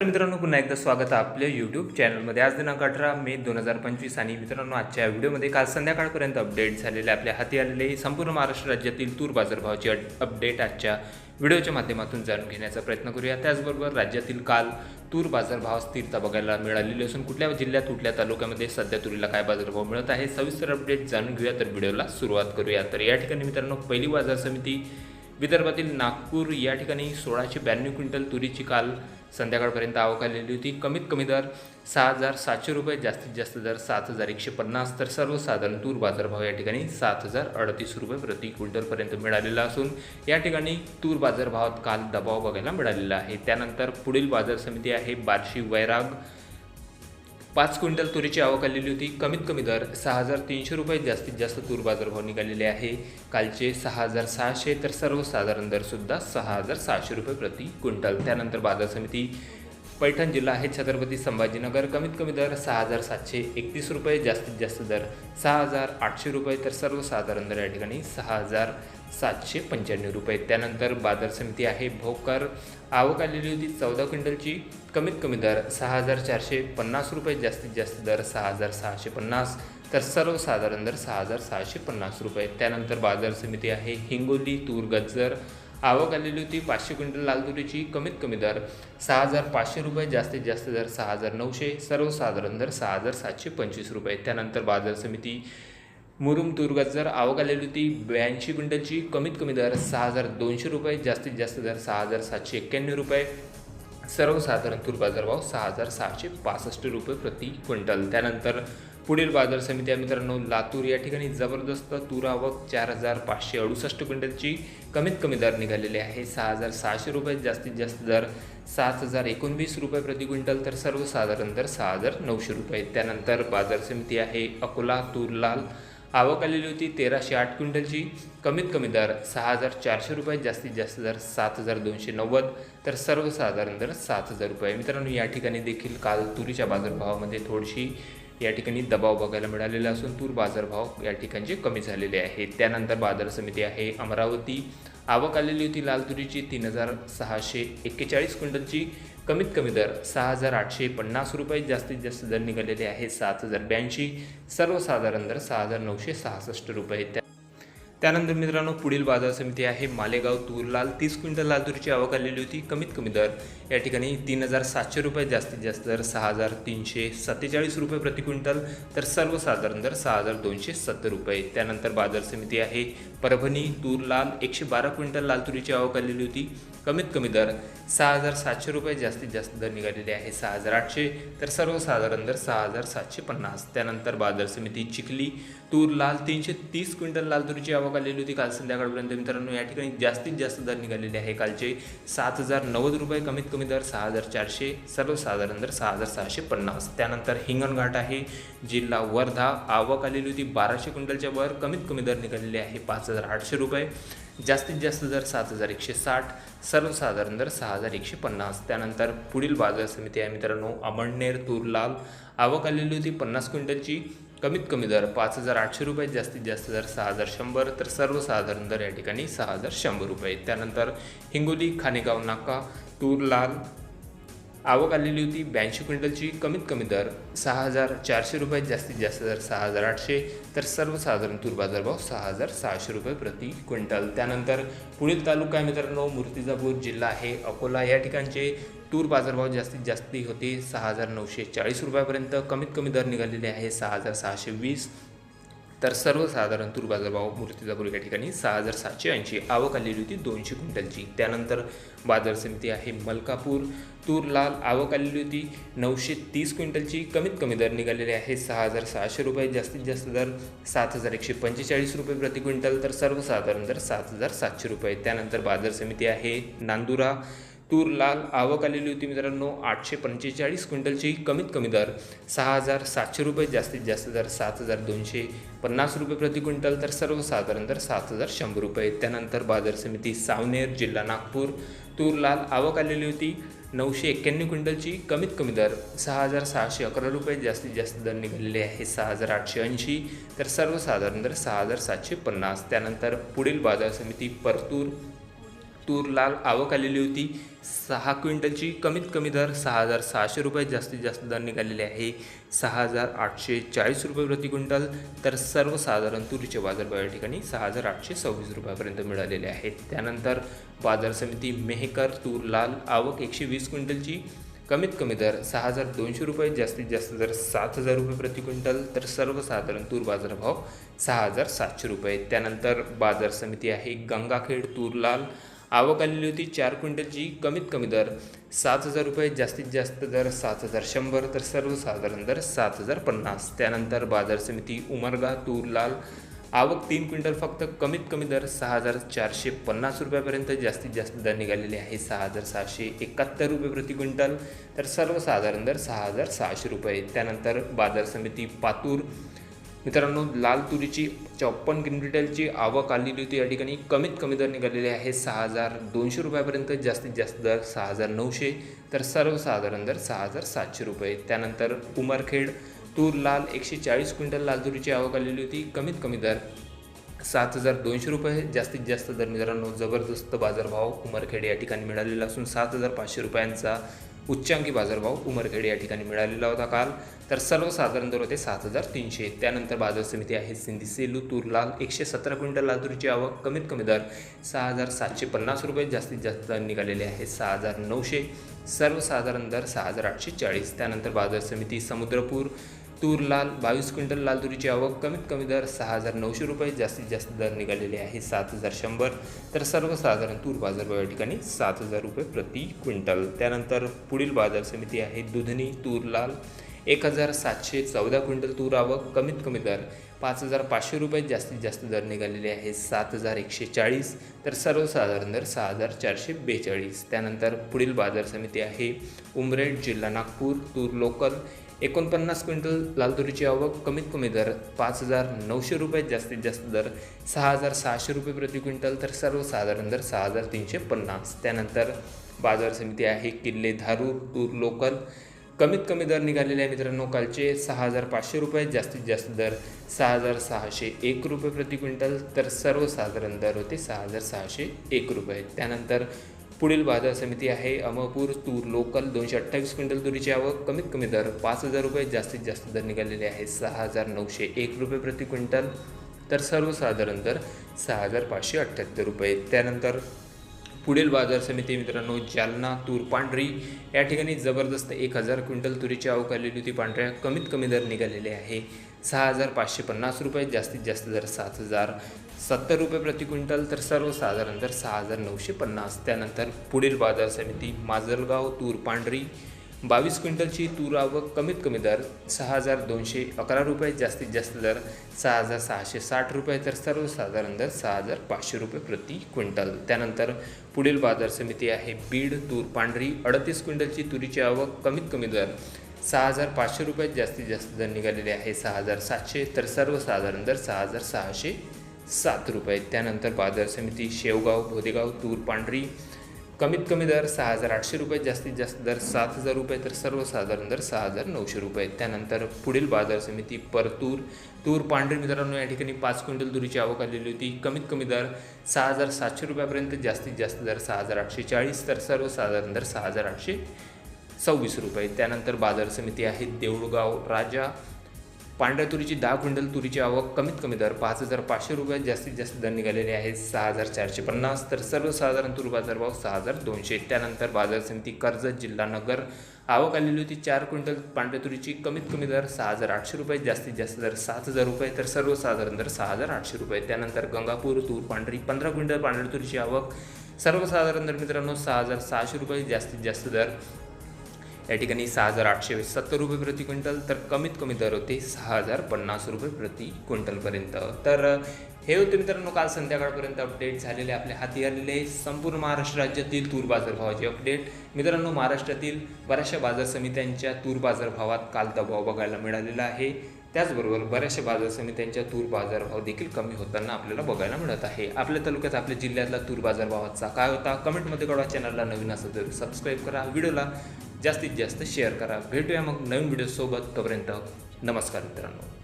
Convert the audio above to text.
मित्रांनो पुन्हा एकदा स्वागत आहे आपल्या यूट्यूब चॅनलमध्ये आज दिनांक अठरा मे दोन हजार पंचवीस आणि मित्रांनो आजच्या व्हिडिओमध्ये काल संध्याकाळपर्यंत अपडेट झालेले आपल्या हाती आलेले संपूर्ण महाराष्ट्र राज्यातील तूर बाजारभावाची अपडेट आजच्या व्हिडिओच्या माध्यमातून जाणून घेण्याचा प्रयत्न करूया. त्याचबरोबर राज्यातील काल तूर बाजारभाव स्थिरता बघायला मिळालेली असून कुठल्या जिल्ह्यात कुठल्या तालुक्यामध्ये सध्या तुरीला काय बाजारभाव मिळत आहे सविस्तर अपडेट जाणून घेऊया. तर व्हिडिओला सुरुवात करूया. तर या ठिकाणी मित्रांनो पहिली बाजार समिती विदर्भातील नागपूर या ठिकाणी सोळाशे ब्याण्णव क्विंटल तुरीची काल संध्याकाळपर्यंत आवक आलेली होती. कमीत कमी दर सहा हजार सातशे रुपये जास्तीत जास्त दर सात हजार एकशे पन्नास. तर सर्वसाधारण तूर बाजारभाव या ठिकाणी सात हजार अडतीस रुपये प्रति क्विंटलपर्यंत मिळालेला असून या ठिकाणी तूर बाजारभावात काल दबाव बघायला मिळालेला आहे. त्यानंतर पुढील बाजार समिती आहे बार्शी वैराग. पाच क्विंटल तुरीची आवक आलेली होती. कमीत कमी दर सहा हजार तीनशे रुपये. जास्तीत जास्त तूर बाजारभाव निघालेले आहे. कालचे सहा हजार सहाशे तर सर्वसाधारण दरसुद्धा सहा हजार सहाशे रुपये प्रति क्विंटल. त्यानंतर बाजार समिती पैठण जिल्हा आहे छत्रपती संभाजीनगर कमीत कमी दर सहा हजार सातशे एकतीस रुपये. जास्तीत जास्त दर सहा हजार आठशे रुपये. तर सर्वसाधारण दर या ठिकाणी सहा हजार सातशे पंच्याण्णव रुपये. त्यानंतर बाजार समिती आहे भोकर. आवक आलेली होती चौदा क्विंटलची. कमीत कमी दर सहा हजार चारशे पन्नास रुपये जास्तीत जास्त दर सहा हजार सहाशे पन्नास तर सर्वसाधारण दर सहा हजार सहाशे पन्नास रुपये. त्यानंतर बाजार समिती आहे हिंगोली तूर गज्जर आवक आलेली होती पाचशे क्विंटल लाल तुरीची कमीत कमी दर सहा हजार पाचशे रुपये जास्तीत जास्त दर सहा हजार नऊशे सर्वसाधारण दर सहा हजार सातशे पंचवीस रुपये. त्यानंतर बाजार समिती मुरुम तुरुगात जर आवक आलेली होती ब्याऐंशी क्विंटलची कमीत कमी दर सहा हजार दोनशे रुपये जास्तीत जास्त दर सहा हजार सातशे एक्क्याण्णव रुपये. सर्वसाधारण तूर बाजारभाव सहा हजार सहाशे पासष्ट रुपये प्रति क्विंटल. त्यानंतर पुढील बाजार समिती आहे मित्रांनो लातूर. या ठिकाणी जबरदस्त तूर आवक चार हजार पाचशे अडुसष्ट क्विंटलची कमीत कमी दर निघालेली आहे. सहा हजार सहाशे रुपये जास्तीत जास्त दर सात हजार एकोणवीस रुपये प्रति क्विंटल तर सर्वसाधारण दर सहा हजार नऊशे रुपये. त्यानंतर बाजार समिती आहे अकोला तूर लाल. आवक आलेली होती तेराशे आठ क्विंटलची. कमीत कमी दर सहा हजार चारशे रुपये जास्तीत जास्त दर सात हजार दोनशे नव्वद तर सर्वसाधारण दर सात हजार रुपये. मित्रांनो या ठिकाणी देखील काल तुरीच्या बाजारभावामध्ये थोडीशी या ठिकाणी दबाव बघायला मिळालेला असून तूर बाजारभाव या ठिकाणचे कमी झालेले आहेत. त्यानंतर बाजार समिती आहे अमरावती. आवक आलेली होती लाल तुरीची तीन हजार सहाशे एक्केचाळीस क्विंटलची. कमीत कमी दर सहा हजार आठशे पन्नास रुपये. जास्तीत जास्त दर निघालेले आहे सात हजार ब्याऐंशी. सर्वसाधारण दर सहा हजार नऊशे सहासष्ट रुपये. त्या त्यानंतर मित्रांनो पुढील बाजार समिती आहे मालेगाव तूरलाल. तीस क्विंटल लाल तुरीची आवक आलेली होती. कमीत कमी दर या ठिकाणी तीन हजार सातशे रुपये जास्तीत जास्त दर सहा हजार तीनशे सत्तेचाळीस रुपये प्रति क्विंटल तर सर्वसाधारण दर सहा हजार दोनशे सत्तर रुपये. त्यानंतर बाजार समिती आहे परभणी तूर लाल एकशे बारा क्विंटल लाल तुरीची आवक आलेली होती. कमीत कमी दर सहा हजार सातशे रुपये जास्तीत जास्त दर निघालेले आहे सहा हजार आठशे तर सर्वसाधारण दर सहा हजार सातशे पन्नास. त्यानंतर बाजार समिती चिखली तूर लाल तीनशे तीस क्विंटल लाल तुरीची आवक आलेली होती काल संध्याकाळपर्यंत. मित्रांनो या ठिकाणी जास्तीत जास्त दर निघालेले आहे. कालचे सात हजार नव्वद रुपये कमीत कमी दर सहा हजार चारशे सर्वसाधारण दर सहा हजार सहाशे पन्नास. त्यानंतर हिंगणघाट आहे जिल्हा वर्धा. आवक आलेली होती बाराशे क्विंटलच्या वर कमीत कमी दर निघालेले आहे पाच हजार आठशे रुपये. जास्तीत जास्त दर सात हजार एकशे साठ सर्वसाधारण दर सहा हजार एकशे पन्नास. त्यानंतर पुढील बाजार समिती आहे मित्रांनो अमळनेर तूर लाल आवक आलेली होती पन्नास क्विंटलची कमीत कमी दर पाच हजार आठशे रुपये जास्तीत जास्त दर सहा हजार शंभर तर सर्वसाधारण दर या ठिकाणी सहा हजार शंभर रुपये. त्यानंतर हिंगोली खानेगाव नाका तूर लाल आवक आलेली होती ब्याऐंशी क्विंटलची. कमीत कमी दर सहा हजार चारशे रुपये जास्तीत जास्त दर सहा हजार आठशे तर सर्वसाधारण तूर बाजारभाव सहा हजार सहाशे रुपये प्रति क्विंटल. त्यानंतर पुढील तालुका आहे मित्रांनो मूर्तिजापूर जिल्हा आहे अकोला या ठिकाणचे तूर बाजारभाव जास्तीत जास्ती होते. सहा हजार नऊशे चाळीस रुपयापर्यंत कमीत कमी दर निघालेले आहे सहा हजार सहाशे वीस. तर सर्वसाधारण तूर बाजारभाव मूर्तिजापूर या ठिकाणी सहा हजार सातशे ऐंशी. आवक आलेली होती दोनशे क्विंटलची. त्यानंतर बाजार समिती आहे मलकापूर. तूर लाल आवक आलेली होती नऊशे तीस क्विंटलची. कमीत कमी दर निघालेले आहे सहा हजार सहाशे रुपये. जास्तीत जास्त दर सात हजार एकशे पंचेचाळीस रुपये प्रति क्विंटल. तर सर्वसाधारण दर सात हजार सातशे रुपये. त्यानंतर बाजार समिती आहे नांदुरा. तूर लाल आवक आलेली होती मित्रांनो. आठशे पंचेचाळीस क्विंटलची कमीत कमी दर. सहा हजार सातशे रुपये जास्तीत जास्त दर सात हजार दोनशे पन्नास रुपये प्रति क्विंटल तर सर्वसाधारण दर सात हजार शंभर रुपये. त्यानंतर बाजार समिती सावनेर जिल्हा नागपूर. तूर लाल आवक आलेली होती नऊशे एक्क्याण्णव क्विंटलची कमीत कमी दर. सहा हजार सहाशे अकरा रुपये जास्तीत जास्त दर निघालेले आहे सहा हजार आठशे ऐंशी तर सर्वसाधारण दर सहा हजार सातशे पन्नास. त्यानंतर पुढील बाजार समिती परतूर तूर लाल आवक आलेली होती. सहा क्विंटलची कमीत कमी दर सहा हजार सहाशे रुपये जास्तीत जास्त दर निघालेले आहे. सहा हजार आठशे चाळीस रुपये प्रति क्विंटल तर सर्वसाधारण तुरीचे बाजारभाव या ठिकाणी सहा हजार आठशे सव्वीस रुपयापर्यंत मिळालेले आहेत त्यानंतर बाजार समिती मेहकर तूर लाल आवक एकशे वीस क्विंटलची कमीत कमी दर सहा हजार दोनशे रुपये जास्तीत जास्त दर सात हजार रुपये प्रति क्विंटल तर सर्वसाधारण तूर बाजारभाव सहा हजार सातशे रुपये. त्यानंतर बाजार समिती आहे गंगाखेड तूर लाल आवक आलेली होती चार क्विंटलची कमीत कमी दर सात हजार रुपये जास्तीत जास्त दर सात हजार शंभर तर सर्वसाधारण दर सात हजार पन्नास. त्यानंतर बाजार समिती उमरगा तूर लाल आवक तीन क्विंटल फक्त कमीत कमी दर सहा हजार चारशे पन्नास रुपयापर्यंत जास्तीत जास्त दर निघालेले आहे सहा हजार सहाशे एकाहत्तर रुपये प्रति क्विंटल तर सर्वसाधारण दर सहा हजार सहाशे रुपये. त्यानंतर बाजार समिती पातूर मित्रांनो लाल तुरीची चौपन्न क्विंटलची आवक आलेली होती. या ठिकाणी कमीत कमी दर निघालेले आहे सहा हजार दोनशे रुपयापर्यंत जास्तीत जास्त दर सहा हजार नऊशे तर सर्वसाधारण दर सहा हजार सातशे रुपये. त्यानंतर उमरखेड तूर लाल एकशे चाळीस क्विंटल लाल तुरीची आवक आलेली होती. कमीत कमी दर सात हजार दोनशे रुपये. जास्तीत जास्त दर मित्रांनो जबरदस्त बाजारभाव उमरखेड या ठिकाणी मिळालेला असून सात हजार पाचशे रुपयांचा उच्चांकी बाजारभाव उमरखेड या ठिकाणी मिळालेला होता काल. तर सर्वसाधारण दर होते सात हजार तीनशे. त्यानंतर बाजार समिती आहे सिंधी सेलू तूर लाल एकशे सतरा क्विंटल लातूरची आवक कमीत कमी दर सहा हजार सातशे पन्नास रुपये. जास्तीत जास्त दर निघालेले आहे सहा हजार नऊशे. सर्वसाधारण दर सहा हजार आठशे चाळीस. त्यानंतर बाजार समिती समुद्रपूर तूर लाल बावीस क्विंटल लाल तुरीची आवक कमीत कमी दर सहा हजार नऊशे रुपये जास्तीत जास्त दर निघालेले आहे सात हजार शंभर. तर सर्वसाधारण तूर बाजारभाव या ठिकाणी सात हजार रुपये प्रति क्विंटल. त्यानंतर पुढील बाजार समिती आहे दुधनी तूर लाल. एक हजार सातशे चौदा क्विंटल तूर आवक कमीत कमी दर पाच हजार पाचशे रुपये जास्तीत जास्त दर निघालेले आहे सात हजार एकशे चाळीस. तर सर्वसाधारण दर सहा हजार चारशे बेचाळीस. त्यानंतर पुढील बाजार समिती आहे उमरेड जिल्हा नागपूर तूर लोकल. एकोणपन्नास क्विंटल लाल तुरीची आवक कमीत कमी दर पाच हजार नऊशे रुपये जास्तीत जास्त दर सहा हजार सहाशे रुपये प्रति क्विंटल तर सर्वसाधारण दर सहा हजार तीनशे पन्नास. त्यानंतर बाजार समिती आहे किल्ले धारूर तूर लोकल. कमीत कमी दर निघालेले आहे मित्रांनो कालचे सहा हजार पाचशे रुपये जास्तीत जास्त दर सहा हजार सहाशे एक रुपये प्रति क्विंटल तर सर्वसाधारण दर होते सहा हजार सहाशे एक रुपये. त्यानंतर पुढील बाजार समिती आहे. अमरपूर तूर लोकल दोनशे अठ्ठावीस क्विंटल तुरीची आवक. कमीत कमी दर पाच हजार रुपये. जास्तीत जास्त दर निघालेले आहे सहा हजार नऊशे एक रुपये प्रति क्विंटल. तर सर्वसाधारण दर सहा हजार पाचशे अठ्ठ्याहत्तर रुपये. त्यानंतर पुढील बाजार समिती मित्रांनो जालना तूर पांढरी. या ठिकाणी जबरदस्त एक हजार क्विंटल तुरीची आवक आलेली होती. पांढऱ्या कमीत कमी दर निघालेले आहे सहा हजार पाचशे पन्नास रुपये. जास्तीत जास्त दर सात हजार. सत्तर रुपये प्रति क्विंटल तर सर्वसाधारण दर सहा हजार नऊशे पन्नास. त्यानंतर पुढील बाजार समिती माजलगाव तूर पांढरी बावीस क्विंटलची तूर आवक कमीत कमी दर सहा हजार दोनशे अकरा रुपये जास्तीत जास्त दर सहा हजार सहाशे साठ रुपये तर सर्वसाधारण दर सहा हजार पाचशे रुपये प्रति क्विंटल. त्यानंतर पुढील बाजार समिती आहे बीड तूर पांढरी अडतीस क्विंटलची तुरीची आवक कमीत कमी दर सहा हजार पाचशे रुपये जास्तीत जास्त दर निघालेले आहे सहा हजार सातशे तर सर्वसाधारण दर सहा हजार सहाशे सात रुपये. त्यानंतर बाजार समिती शेवगाव भोदेगाव तूर पांढरी कमीत कमी दर सहा हजार आठशे रुपये जास्तीत जास्त दर सात हजार रुपये तर सर्वसाधारण दर सहा हजार नऊशे रुपये. त्यानंतर पुढील बाजार समिती परतूर तूर पांढरी मित्रांनो या ठिकाणी पाच क्विंटल तुरीची आवक आलेली होती. कमीत कमी दर सहा हजार सातशे रुपयापर्यंत जास्तीत जास्त दर सहा हजार आठशे चाळीस तर सर्वसाधारण दर सहा हजार आठशे सव्वीस रुपये. त्यानंतर बाजार समिती आहे देऊळगाव राजा पांढऱ्या तुरीची दहा क्विंटल तुरीची आवक कमीत कमी दर पाच हजार पाचशे रुपये जास्तीत जास्त दर निघालेले आहेत सहा हजार चारशे पन्नास. तर सर्वसाधारण तूर बाजारभाव सहा हजार दोनशे. त्यानंतर बाजार समिती कर्जत जिल्हा नगर. आवक आलेली होती चार क्विंटल. पांढऱ्या तुरीची कमीत कमी दर सहा हजार आठशे रुपये जास्तीत जास्त दर सात हजार रुपये. तर सर्वसाधारण दर सहा हजार आठशे रुपये. त्यानंतर गंगापूर तूर पांढरी पंधरा क्विंटल पांढऱ्या तुरीची आवक. सर्वसाधारण दर मित्रांनो सहा हजार सहाशे रुपये जास्तीत जास्त दर. या ठिकाणी सहा हजार आठशे सत्तर रुपये प्रति क्विंटल तर कमीत कमी दर होते सहा हजार पन्नास रुपये प्रति क्विंटलपर्यंत. तर हे होते मित्रांनो काल संध्याकाळपर्यंत अपडेट झालेले आपल्या हाती आलेले संपूर्ण महाराष्ट्र राज्यातील तूर बाजारभावाचे अपडेट मित्रांनो महाराष्ट्रातील बऱ्याचशा बाजार समित्यांच्या तूर बाजारभावात काल दबाव बघायला मिळालेला आहे. त्याचबरोबर बऱ्याचशा बाजार समित्यांच्या तूर बाजारभाव देखील कमी होताना आपल्याला बघायला मिळत आहे. आपल्या तालुक्यात आपल्या जिल्ह्यातला तूर बाजारभावाचा काय होता? कमेंटमध्ये कळवा. चॅनलला नवीन असेल तर सबस्क्राईब करा. व्हिडिओला जास्तीत जास्त शेअर करा. भेटूया मग नवीन व्हिडिओसोबत तोपर्यंत नमस्कार मित्रांनो.